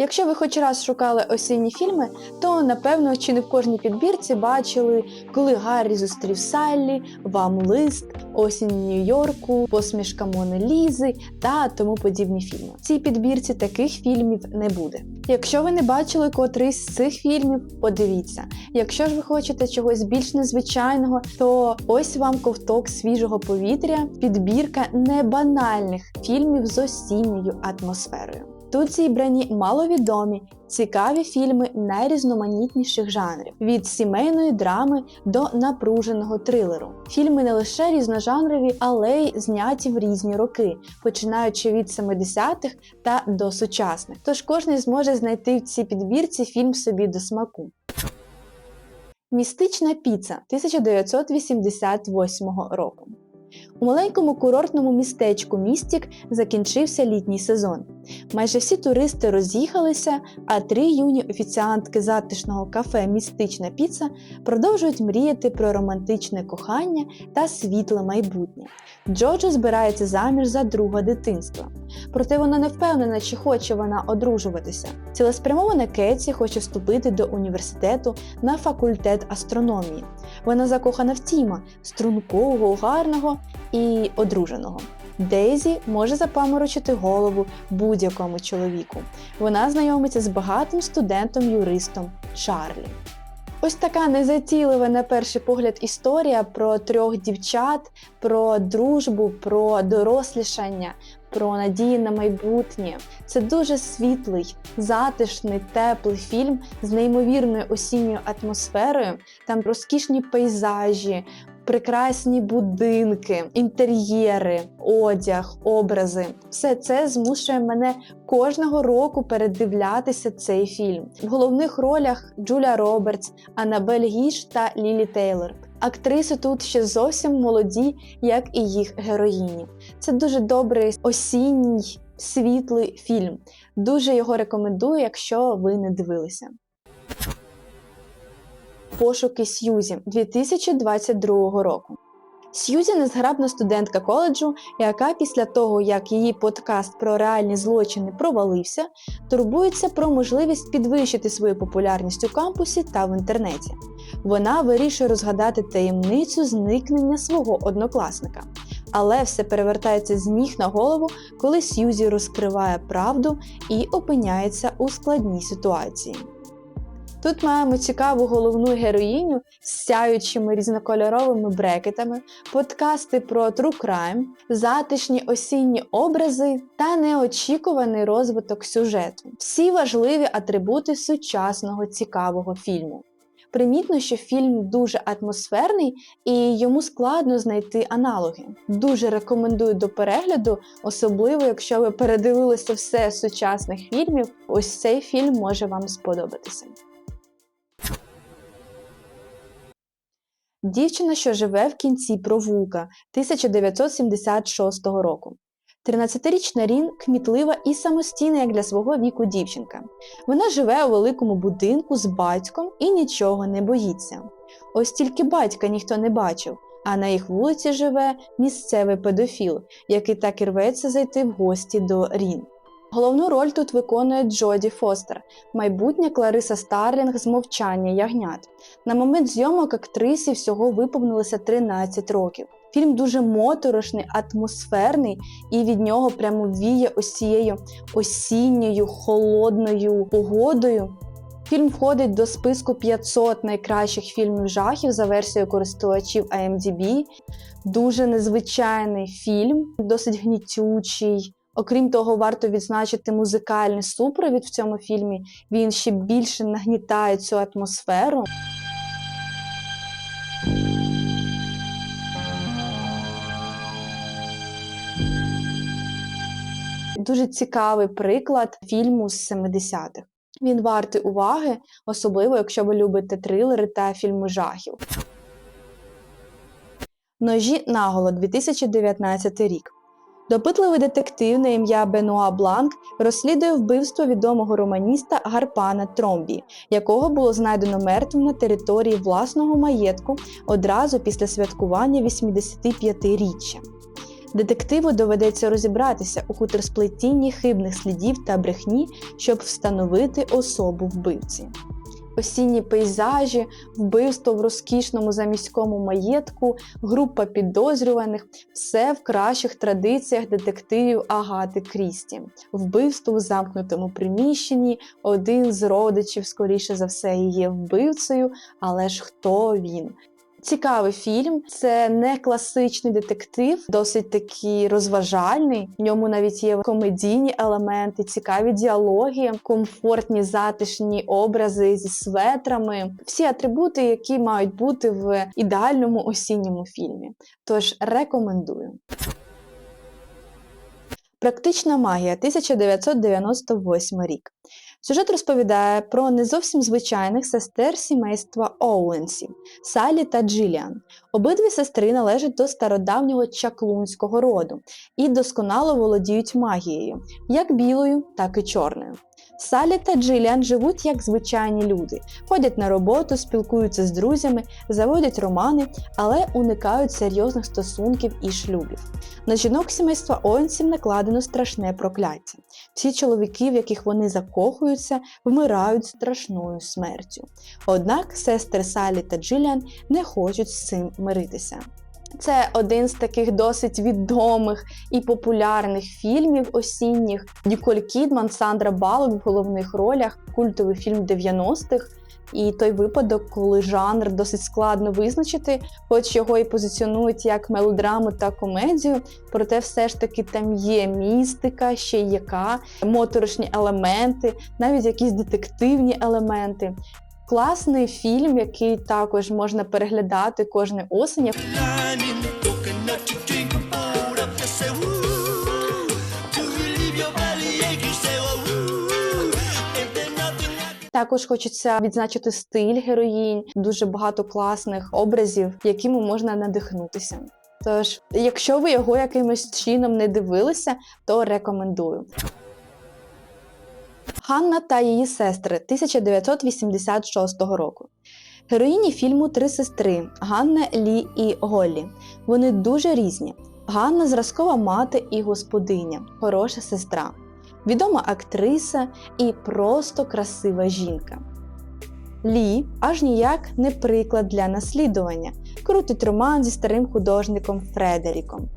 Якщо ви хоч раз шукали осінні фільми, то напевно чи не в кожній підбірці бачили, коли Гаррі зустрів Саллі, Вам лист, Осінь Нью-Йорку, Посмішка Мони Лізи та тому подібні фільми. В цій підбірці таких фільмів не буде. Якщо ви не бачили котрийсь з цих фільмів, подивіться. Якщо ж ви хочете чогось більш незвичайного, то ось вам ковток свіжого повітря, підбірка небанальних фільмів з осінньою атмосферою. Тут зібрані маловідомі, цікаві фільми найрізноманітніших жанрів від сімейної драми до напруженого трилеру. Фільми не лише різножанрові, але й зняті в різні роки, починаючи від 70-х та до сучасних. Тож кожен зможе знайти в цій підбірці фільм собі до смаку. Містична піца 1988 року. У маленькому курортному містечку Містік закінчився літній сезон. Майже всі туристи роз'їхалися, а три юні офіціантки затишного кафе Містична піца продовжують мріяти про романтичне кохання та світле майбутнє. Джоджо збирається заміж за друга дитинства. Проте вона не впевнена, чи хоче вона одружуватися. Цілеспрямована Кеті хоче вступити до університету на факультет астрономії. Вона закохана в Тіма, стрункого, гарного і одруженого. Дейзі може запаморочити голову будь-якому чоловіку. Вона знайомиться з багатим студентом-юристом Чарлі. Ось така незатійлива на перший погляд історія про трьох дівчат, про дружбу, про дорослішання, про надії на майбутнє. Це дуже світлий, затишний, теплий фільм з неймовірною осінньою атмосферою. Там розкішні пейзажі, прекрасні будинки, інтер'єри, одяг, образи. Все це змушує мене кожного року передивлятися цей фільм. В головних ролях Джуля Робертс, Аннабель Гіш та Лілі Тейлор. Актриси тут ще зовсім молоді, як і їх героїні. Це дуже добрий осінній світлий фільм. Дуже його рекомендую, якщо ви не дивилися. Пошуки Сьюзі 2022 року. Сьюзі незграбна студентка коледжу, яка після того, як її подкаст про реальні злочини провалився, турбується про можливість підвищити свою популярність у кампусі та в інтернеті. Вона вирішує розгадати таємницю зникнення свого однокласника. Але все перевертається з ніг на голову, коли Сьюзі розкриває правду і опиняється у складній ситуації. Тут маємо цікаву головну героїню з сяючими різнокольоровими брекетами, подкасти про true crime, затишні осінні образи та неочікуваний розвиток сюжету. Всі важливі атрибути сучасного цікавого фільму. Примітно, що фільм дуже атмосферний і йому складно знайти аналоги. Дуже рекомендую до перегляду, особливо якщо ви передивилися все сучасних фільмів. Ось цей фільм може вам сподобатися. Дівчина, що живе в кінці провулка 1976 року. 13-річна Рін кмітлива і самостійна як для свого віку дівчинка. Вона живе у великому будинку з батьком і нічого не боїться. Ось тільки батька ніхто не бачив, а на їх вулиці живе місцевий педофіл, який так і рветься зайти в гості до Рін. Головну роль тут виконує Джоді Фостер, майбутня Клариса Старлінг з мовчання ягнят. На момент зйомок актрисі всього виповнилося 13 років. Фільм дуже моторошний, атмосферний, і від нього прямо віє ось цією осінньою холодною погодою. Фільм входить до списку 500 найкращих фільмів жахів за версією користувачів IMDb. Дуже незвичайний фільм, досить гнітючий. Окрім того, варто відзначити музикальний супровід в цьому фільмі. Він ще більше нагнітає цю атмосферу. Дуже цікавий приклад фільму з 70-х. Він вартий уваги, особливо якщо ви любите трилери та фільми жахів. Ножі наголо 2019 рік. Допитливий детектив на ім'я Бенуа Бланк розслідує вбивство відомого романіста Гарпана Тромбі, якого було знайдено мертвим на території власного маєтку одразу після святкування 85-річчя. Детективу доведеться розібратися у хуторсплетінні хибних слідів та брехні, щоб встановити особу вбивці. Осінні пейзажі, вбивство в розкішному заміському маєтку, група підозрюваних все в кращих традиціях детективів Агати Крісті. Вбивство в замкнутому приміщенні, один з родичів, скоріше за все, є вбивцею, але ж хто він? Цікавий фільм, це не класичний детектив, досить такий розважальний. В ньому навіть є комедійні елементи, цікаві діалоги, комфортні затишні образи зі светрами. Всі атрибути, які мають бути в ідеальному осінньому фільмі. Тож рекомендую. Практична магія 1998 рік. Сюжет розповідає про не зовсім звичайних сестер сімейства Оуенсів Салі та Джиліан. Обидві сестри належать до стародавнього чаклунського роду і досконало володіють магією, як білою, так і чорною. Салі та Джиліан живуть як звичайні люди, ходять на роботу, спілкуються з друзями, заводять романи, але уникають серйозних стосунків і шлюбів. На жінок сімейства Оенсів накладено страшне прокляття. Всі чоловіки, в яких вони закохуються, вмирають страшною смертю. Однак сестри Салі та Джиліан не хочуть з цим миритися. Це один з таких досить відомих і популярних фільмів осінніх. Ніколь Кідман, Сандра Балок в головних ролях, культовий фільм 90-х. І той випадок, коли жанр досить складно визначити, хоч його і позиціонують як мелодраму та комедію, проте все ж таки там є містика, ще яка, моторошні елементи, навіть якісь детективні елементи. Класний фільм, який також можна переглядати кожної осені. Також хочеться відзначити стиль героїнь, дуже багато класних образів, якими можна надихнутися. Тож, якщо ви його якимось чином не дивилися, то рекомендую. Ганна та її сестри 1986 року. Героїні фільму три сестри Ганна, Лі і Голлі. Вони дуже різні. Ганна зразкова мати і господиня, хороша сестра, відома актриса і просто красива жінка. Лі аж ніяк не приклад для наслідування, крутить роман зі старим художником Фредеріком.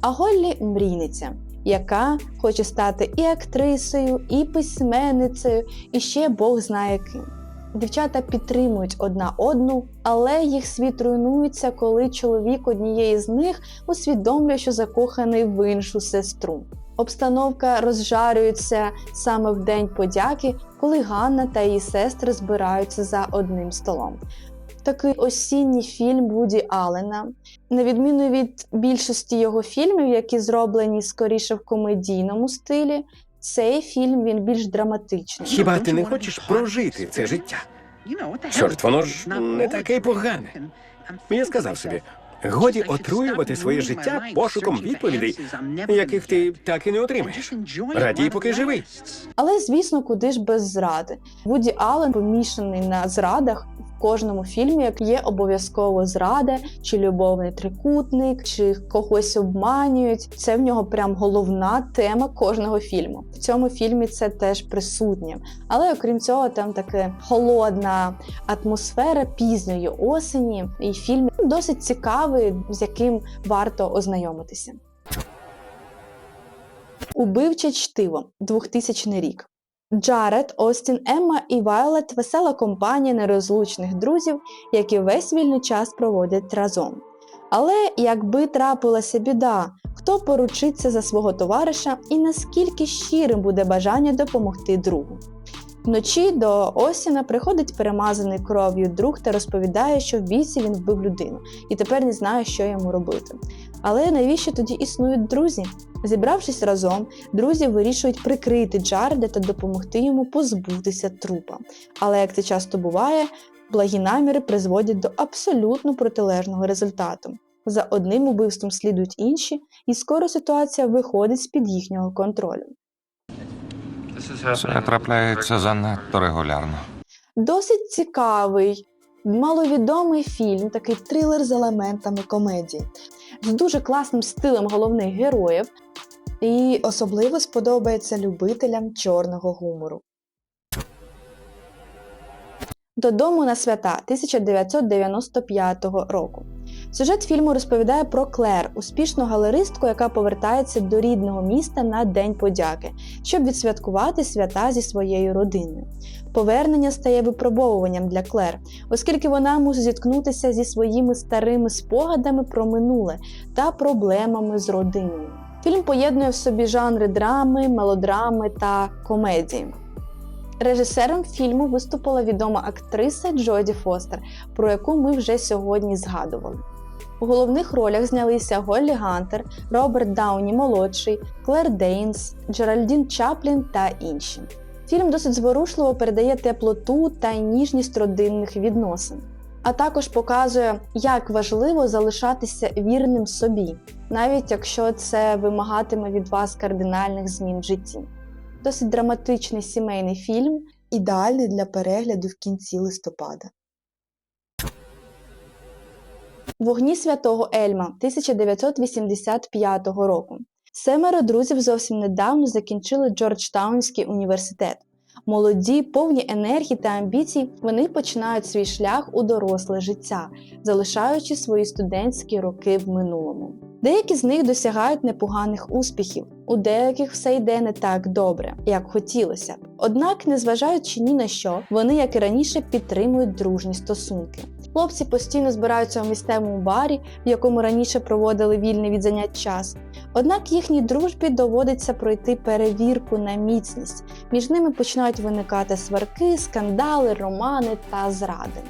А Голлі мрійниця, яка хоче стати і актрисою, і письменницею, і ще Бог знає ким. Дівчата підтримують одна одну, але їх світ руйнується, коли чоловік однієї з них усвідомлює, що закоханий в іншу сестру. Обстановка розжарюється саме в день подяки, коли Ганна та її сестри збираються за одним столом. Такий осінній фільм Вуді Аллена. На відміну від більшості його фільмів, які зроблені скоріше в комедійному стилі, цей фільм він більш драматичний. Хіба ти не хочеш прожити це життя? Чорт, воно ж не таке погане. Я сказав собі, годі отруювати своє життя пошуком відповідей, яких ти так і не отримаєш. Радій, поки живий. Але звісно, куди ж без зради. Вуді Аллен помішаний на зрадах. В кожному фільмі як є обов'язково зрада, чи любовний трикутник, чи когось обманюють. Це в нього прям головна тема кожного фільму. В цьому фільмі це теж присутнє. Але окрім цього, там таке холодна атмосфера пізньої осені, і фільм досить цікавий, з яким варто ознайомитися. Убивче чтиво 2000 рік. Джаред, Остін, Емма і Вайлет весела компанія нерозлучних друзів, які весь вільний час проводять разом. Але якби трапилася біда, хто поручиться за свого товариша і наскільки щирим буде бажання допомогти другу? Вночі до Осіна приходить перемазаний кров'ю друг та розповідає, що в бійці він вбив людину і тепер не знає, що йому робити. Але навіщо тоді існують друзі? Зібравшись разом, друзі вирішують прикрити Джареда та допомогти йому позбутися трупа. Але як це часто буває, благі наміри призводять до абсолютно протилежного результату. За одним убивством слідують інші, і скоро ситуація виходить з-під їхнього контролю. Це трапляється занадто регулярно. Досить цікавий, маловідомий фільм, такий трилер з елементами комедії. з дуже класним стилем головних героїв. І Особливо сподобається любителям чорного гумору. Додому на свята 1995 року. Сюжет фільму розповідає про Клер, успішну галеристку, яка повертається до рідного міста на День подяки, щоб відсвяткувати свята зі своєю родиною. Повернення стає випробовуванням для Клер, оскільки вона мусить зіткнутися зі своїми старими спогадами про минуле та проблемами з родиною. Фільм поєднує в собі жанри драми, мелодрами та комедії. Режисером фільму виступила відома актриса Джоді Фостер, про яку ми вже сьогодні згадували. У головних ролях знялися Голлі Гантер, Роберт Дауні молодший, Клер Дейнс, Джеральдін Чаплін та інші. Фільм досить зворушливо передає теплоту та ніжність родинних відносин, а також показує, як важливо залишатися вірним собі, навіть якщо це вимагатиме від вас кардинальних змін в житті. Досить драматичний сімейний фільм, Ідеальний для перегляду в кінці листопада. Вогні святого Ельма 1985 року. Семеро друзів зовсім недавно закінчили Джорджтаунський університет. Молоді, повні енергії та амбіцій, вони починають свій шлях у доросле життя, залишаючи свої студентські роки в минулому. Деякі з них досягають непоганих успіхів, у деяких все йде не так добре, як хотілося. Однак, незважаючи ні на що, вони, як і раніше, підтримують дружні стосунки. Хлопці постійно збираються у місцевому барі, в якому раніше проводили вільний від занять час. Однак їхній дружбі доводиться пройти перевірку на міцність. Між ними починають виникати сварки, скандали, романи та зради.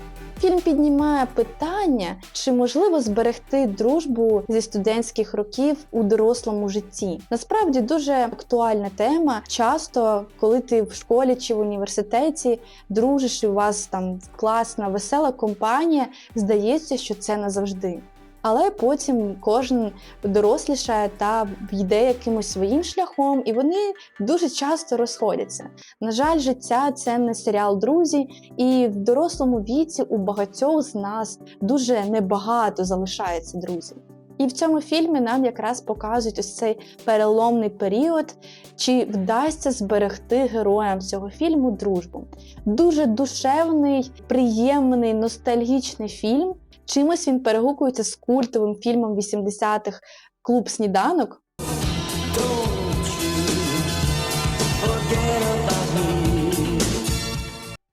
Фільм піднімає питання, чи можливо зберегти дружбу зі студентських років у дорослому житті. Насправді дуже актуальна тема. Часто, коли ти в школі чи в університеті дружиш, і у вас там класна, весела компанія, здається, що це назавжди. Але потім кожен дорослішає та йде якимось своїм шляхом, і вони дуже часто розходяться. На жаль, життя це не серіал друзі, і в дорослому віці у багатьох з нас дуже небагато залишається друзів. І в цьому фільмі нам якраз показують ось цей переломний період, чи вдасться зберегти героям цього фільму дружбу. Дуже душевний, приємний, ностальгічний фільм. Чимось він перегукується з культовим фільмом 80-х Клуб сніданок.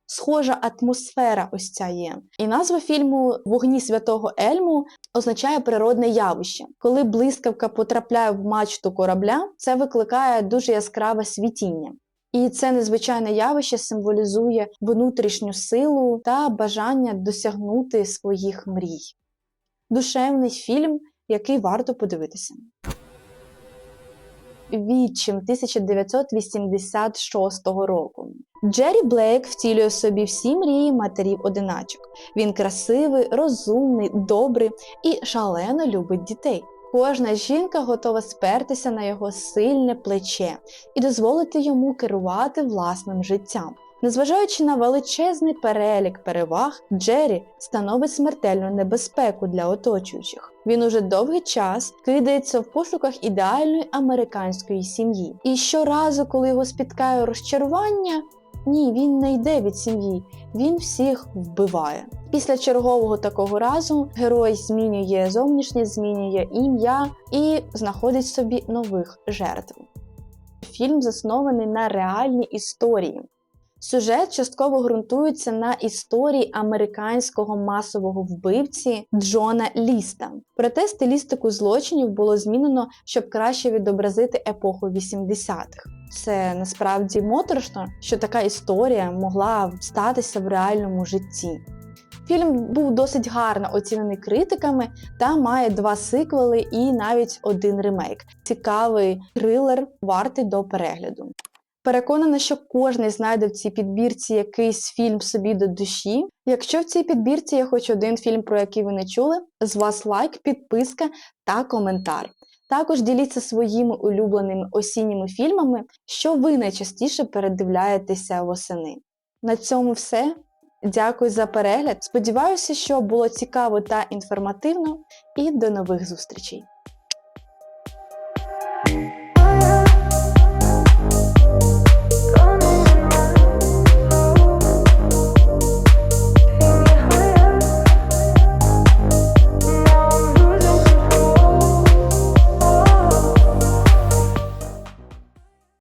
Схожа атмосфера ось ця є. І назва фільму Вогні святого Ельму означає природне явище. Коли блискавка потрапляє в мачту корабля, це викликає дуже яскраве світіння. І це незвичайне явище символізує внутрішню силу та бажання досягнути своїх мрій. Душевний фільм, який варто подивитися. Відчим 1986 року. Джері Блейк втілює собі всі мрії матерів-одиначок. Він красивий, розумний, добрий і шалено любить дітей. Кожна жінка готова спертися на його сильне плече і дозволити йому керувати власним життям. Незважаючи на величезний перелік переваг, Джері становить смертельну небезпеку для оточуючих. Він уже довгий час кидається в пошуках ідеальної американської сім'ї. І щоразу, коли його спіткає розчарування, ні, він не йде від сім'ї, він всіх вбиває. Після чергового такого разу герой змінює зовнішність, змінює ім'я і знаходить собі нових жертв. Фільм заснований на реальній історії. Сюжет частково ґрунтується на історії американського масового вбивці Джона Ліста. Проте стилістику злочинів було змінено, щоб краще відобразити епоху 80-х. Це насправді моторошно, що така історія могла статися в реальному житті. Фільм був досить гарно оцінений критиками та має два сиквели і навіть один ремейк. Цікавий трилер, вартий до перегляду. Переконана, що кожен знайде в цій підбірці якийсь фільм собі до душі. Якщо в цій підбірці є хоч один фільм, про який ви не чули, з вас лайк, підписка та коментар. Також діліться своїми улюбленими осінніми фільмами, що ви найчастіше передивляєтеся восени. На цьому все. Дякую за перегляд. Сподіваюся, що було цікаво та інформативно. І до нових зустрічей!